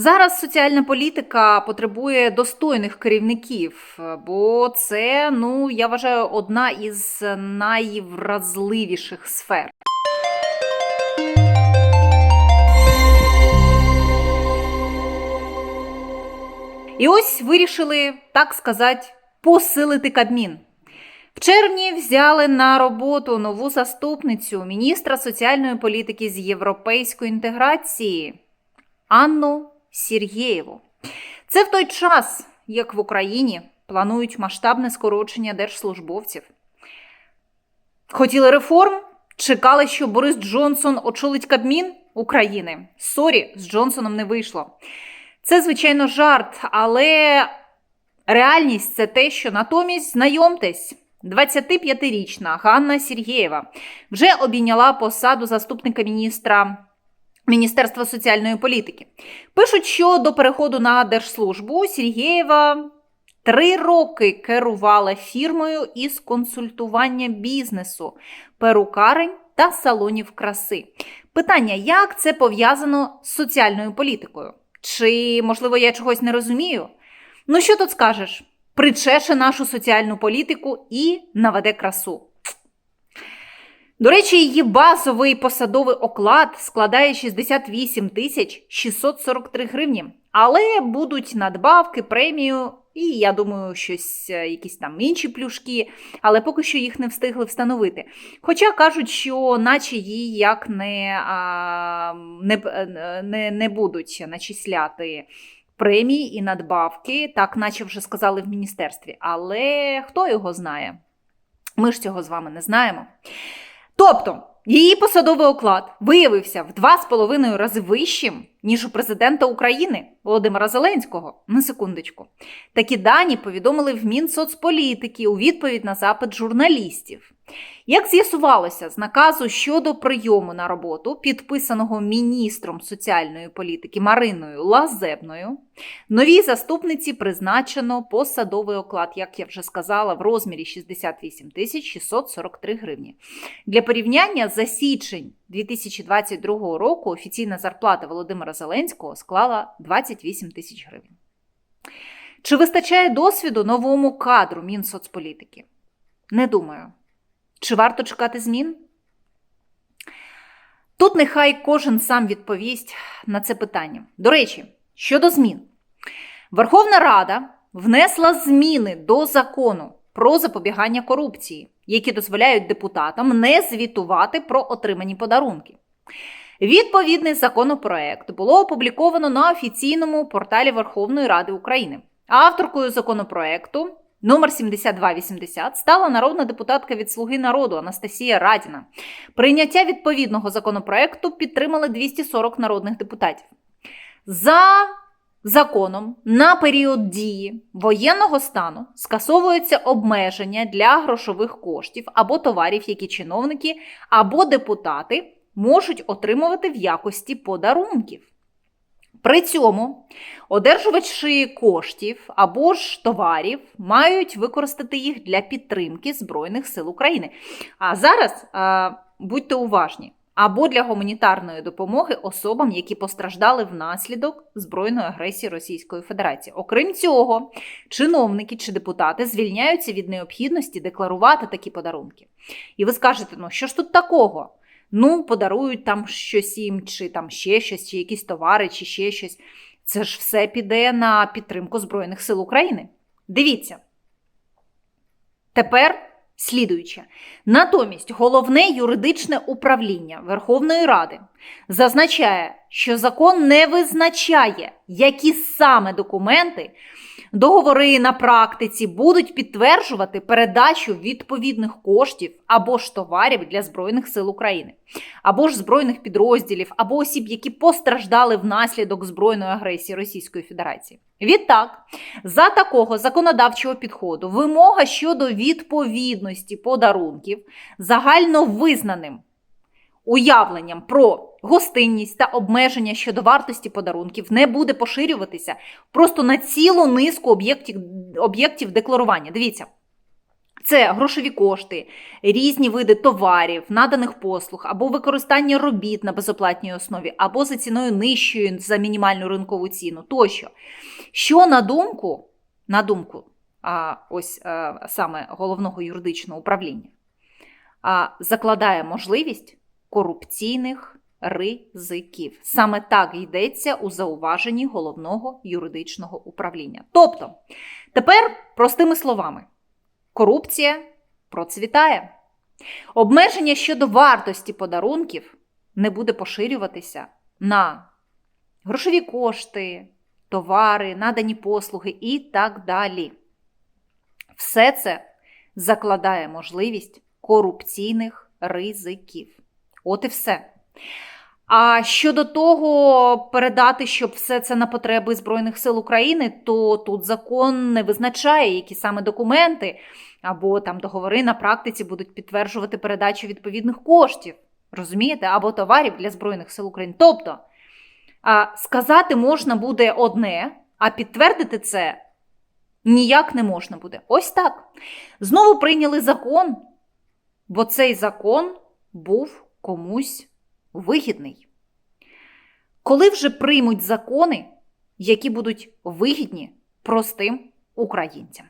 Зараз соціальна політика потребує достойних керівників, бо це, ну я вважаю, одна із найвразливіших сфер. І ось вирішили, так сказати, посилити Кабмін. В червні взяли на роботу нову заступницю міністра соціальної політики з європейської інтеграції Анну Сірєєву. Це в той час, як в Україні планують масштабне скорочення держслужбовців. Хотіли реформ, чекали, що Борис Джонсон очолить Кабмін України. Сорі, з Джонсоном не вийшло. Це, звичайно, жарт, але реальність це те, що натомість знайомтесь. 25-річна Ганна Сергєєва вже обійняла посаду заступника міністра Міністерства соціальної політики. Пишуть, що до переходу на держслужбу Сергєєва три роки керувала фірмою із консультування бізнесу, перукарень та салонів краси. Питання, як це пов'язано з соціальною політикою? Чи, можливо, я чогось не розумію? Ну, що тут скажеш? Причеше нашу соціальну політику і наведе красу. До речі, її базовий посадовий оклад складає 68 тисяч 643 гривні. Але будуть надбавки, премію, і я думаю, щось, е, якісь там інші плюшки, але поки що їх не встигли встановити. Хоча кажуть, що наче їй як не, а, не, е, не, не будуть начисляти премії і надбавки, так наче вже сказали в міністерстві. Але хто його знає? Ми ж цього з вами не знаємо. Тобто, її посадовий оклад виявився в два з половиною рази вищим, ніж у президента України Володимира Зеленського. На секундочку. Такі дані повідомили в Мінсоцполітики у відповідь на запит журналістів. Як з'ясувалося з наказу щодо прийому на роботу, підписаного міністром соціальної політики Мариною Лазебною, новій заступниці призначено посадовий оклад, як я вже сказала, в розмірі 68 тисяч 643 гривні. Для порівняння за січень 2022 року офіційна зарплата Володимира Зеленського склала 28 тисяч гривень. Чи вистачає досвіду новому кадру Мінсоцполітики? Не думаю. Чи варто чекати змін? Тут нехай кожен сам відповість на це питання. До речі, щодо змін, Верховна Рада внесла зміни до закону про запобігання корупції, які дозволяють депутатам не звітувати про отримані подарунки. Відповідний законопроект було опубліковано на офіційному порталі Верховної Ради України. Авторкою законопроекту Номер 7280 стала народна депутатка від Слуги народу Анастасія Радіна. Прийняття відповідного законопроекту підтримали 240 народних депутатів. За законом на період дії воєнного стану скасовуються обмеження для грошових коштів або товарів, які чиновники або депутати можуть отримувати в якості подарунків. При цьому одержувачі коштів або ж товарів мають використати їх для підтримки Збройних сил України. А зараз а, будьте уважні. Або для гуманітарної допомоги особам, які постраждали внаслідок збройної агресії Російської Федерації. Окрім цього, чиновники чи депутати звільняються від необхідності декларувати такі подарунки. І ви скажете, ну що ж тут такого? Ну, подарують там щось їм, чи там ще щось, чи якісь товари, чи ще щось. Це ж все піде на підтримку Збройних сил України. Дивіться. Тепер слідуюче. Натомість головне юридичне управління Верховної Ради зазначає, що закон не визначає, які саме документи Договори на практиці будуть підтверджувати передачу відповідних коштів або ж товарів для Збройних сил України, або ж збройних підрозділів, або осіб, які постраждали внаслідок збройної агресії Російської Федерації. Відтак, за такого законодавчого підходу, вимога щодо відповідності подарунків загально визнаним уявленням про гостинність та обмеження щодо вартості подарунків не буде поширюватися просто на цілу низку об'єктів об'єктів декларування. Дивіться, Це грошові кошти, різні види товарів, наданих послуг, або використання робіт на безоплатній основі, або за ціною нижчою за мінімальну ринкову ціну тощо. Що на думку, на думку а, ось а, саме головного юридичного управління, а, закладає можливість корупційних ризиків. Саме так йдеться у зауваженні головного юридичного управління. Тобто, тепер простими словами, корупція процвітає. Обмеження щодо вартості подарунків не буде поширюватися на грошові кошти, товари, надані послуги і так далі. Все це закладає можливість корупційних ризиків. От і все. А щодо того, передати, щоб все це на потреби Збройних сил України, то тут закон не визначає, які саме документи або там договори на практиці будуть підтверджувати передачу відповідних коштів, розумієте, або товарів для Збройних сил України. Тобто, сказати можна буде одне, а підтвердити це ніяк не можна буде. Ось так. Знову прийняли закон, бо цей закон був комусь вигідний. Коли вже приймуть закони, які будуть вигідні простим українцям?